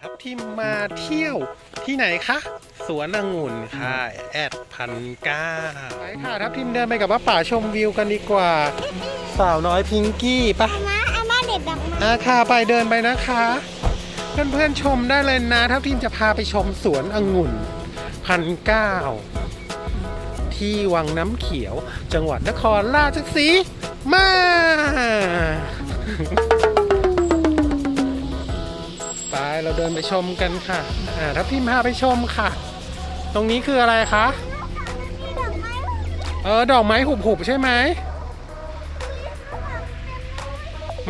ทับทิมมาเที่ยวที่ไหนคะ สวนองุ่นค่ะแอดพันเก้าไปค่ะ ทับทิมเดินไปกับป้าป่าชมวิวกันดีกว่า สาวน้อยพิงกี้ปะอาม่าอาม่าเด็ดดอกไม้อาค่ะไปเดินไปนะคะ เพื่อนๆชมได้เลยนะ ทับทิมจะพาไปชมสวนองุ่นพันเก้าที่วังน้ำเขียว จังหวัดนครราชสีมาไป เราเดินไปชมกันค่ะ อ่าทับทิมพาไปชมค่ะ ตรงนี้คืออะไรคะดอกไม้เออ ดอกไม้หุบๆใช่ไหม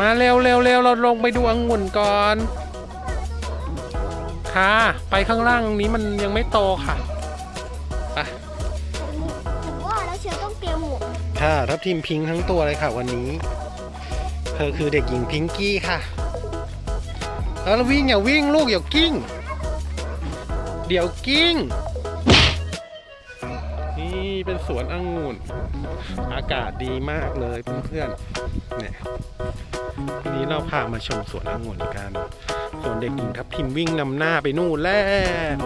มาเร็วเร็วเร็วเราลงไปดูองุ่นก่อน ค่ะ ไปข้างล่างตรงนี้มันยังไม่โตค่ะไปถึงว่าแล้วเชียวต้องเตรียมหมวกค่ะทับทิมพิงค์ทั้งตัวเลยค่ะวันนี้ เธอคือเด็กหญิงพิงกี้ค่ะ แล้ววิ่งอย่าวิ่งลูกอย่ากิ้ง เดี๋ยวกิ้ง นี่เป็นสวนองุ่น อากาศดีมากเลยเพื่อนๆเนี่ยทีนี้เราพามาชมสวนองุ่นกัน ส่วนเด็กหญิงทับทิมวิ่งนำหน้าไปนู่นแล้ว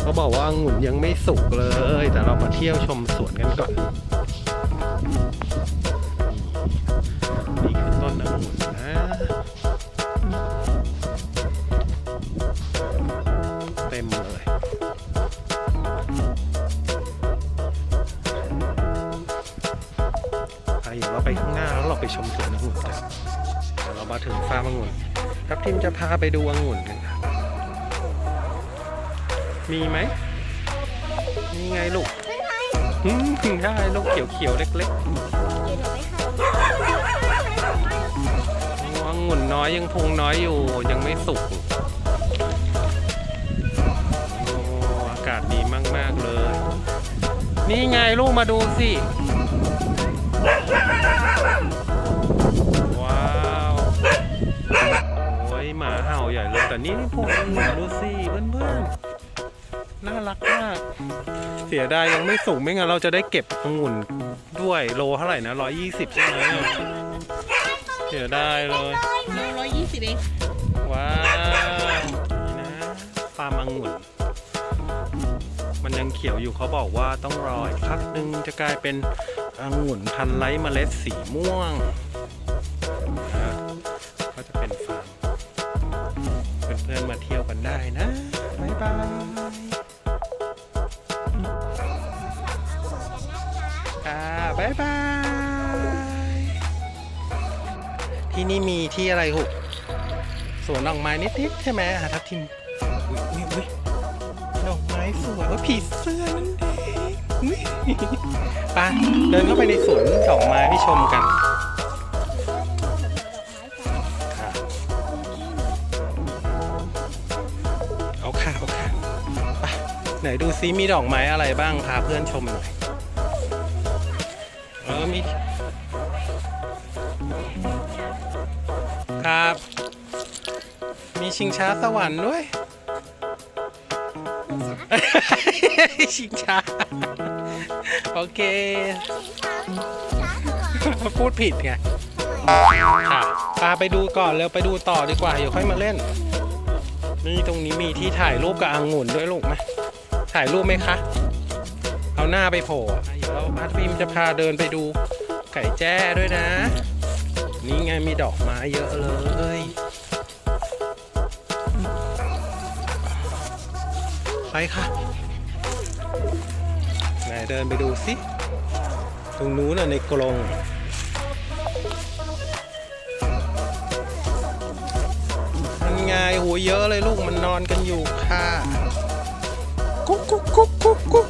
เขาบอกว่าองุ่นยังไม่สุกเลย แต่เรามาเที่ยวชมสวนกันก่อนนี่คือ ต้นองุ่นนะเต็มเลยไปเดี๋ยวเราไปข้างหน้าแล้วเราไปชมสวนองุ่นกันเดี๋ยวเรามาถึงฟาร์มองุ่นครับทิมจะพาไปดูองุ่นกันมีไหมนี่ไงลูกได้ลูกเขียวๆเล็กเองุ่นน้อยยังพุงน้อยอยู่ยังไม่สุกอากาศดีมากๆเลย นี่ไงลูกมาดูสิว้าวโอ้ยหมาเห่าใหญ่เลยแต่นี่พวกองุ่นดูสิเพื่อนๆน่ารักมาก เสียดายยังไม่สุกไม่งั้นเราจะได้เก็บองุ่นด้วยโลเท่าไหร่นะร้อยยี่สิบใช่ไหม เสียดายเลยร้อยยี่สิบเองว้าวนี่นะฟาร์มองุ่นมันยังเขียวอยู่เขาบอกว่าต้องรออีกพักหนึ่งจะกลายเป็นองุ่นพันธุ์ไร้เมล็ดสีม่วงนะก็จะเป็นฟาร์มเพื่อนๆมาเที่ยว นี่มีที่อะไรหุกสวนดอกไม้นิดๆใช่ไหมอะทับทิมอุ๊ยอุ๊ยอุ๊ยดอกไม้สวยว่าผีเสื้อนั่นเองอุ๊ยไปเดินเข้าไปในสวนดอกไม้ที่ชมกันค่ะเอาค่ะเอาค่ะไปไหนดูซิมีดอกไม้อะไรบ้างพาเพื่อนชมหน่อยเออมี ครับ มีชิงช้าสวรรค์ด้วย ชิงช้า โอเค พูดผิดไงค่ะพาไปดูก่อนเร็วไปดูต่อดีกว่า เดี๋ยวค่อยมาเล่น นี่ตรงนี้มีที่ถ่ายรูปกับองุ่นด้วยลูกไหมถ่ายรูปไหมคะ เอาหน้าไปโผล่เดี๋ยวเราพัดฟิมจะพาเดินไปดูไก่แจ้ด้วยนะ นี่ไงมีดอกไม้เยอะเลยไปค่ะไหนเดินไปดูสิ ตรงนู้นน่ะในกรงมันไงโหเยอะเลยลูกมันนอนกันอยู่ค่ะ กุ๊กกุ๊กกุ๊กกุ๊กกุ๊ก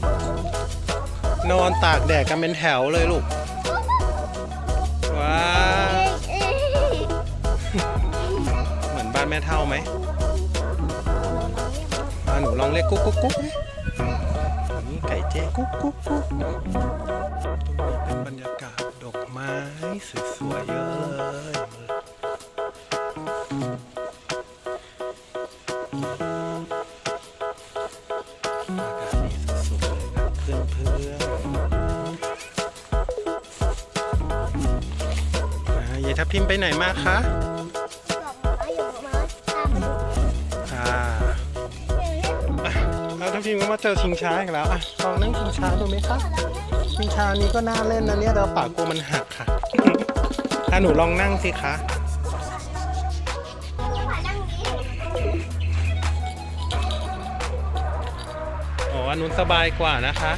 นอนตากแดดกันเป็นแถวเลยลูก ม่เท่าไหมอะหนูลองเรียกกุ๊กกุ๊กกุ๊กนี่ไก่เจ๊กุ๊กกุ๊กกุ๊กเป็นบรรยากาศดอกไม้สวยๆเยอะเลยอากาศดีสุดๆเลยครับเพื่อนๆอ่ายายทับพิมไปไหนมาคะ ทัพพิมก็มาเจอชิงช้าอีกแล้วอะลองนั่งชิงช้าดูไหมคะชิงช้านี้ก็น่าเล่นนะเนี่ยแต่ว่าปากกลัวมันหักค่ะถ้าหนูลองนั่งสิคะหมานั่งนี้อ๋ออันนู้นสบายกว่านะคะ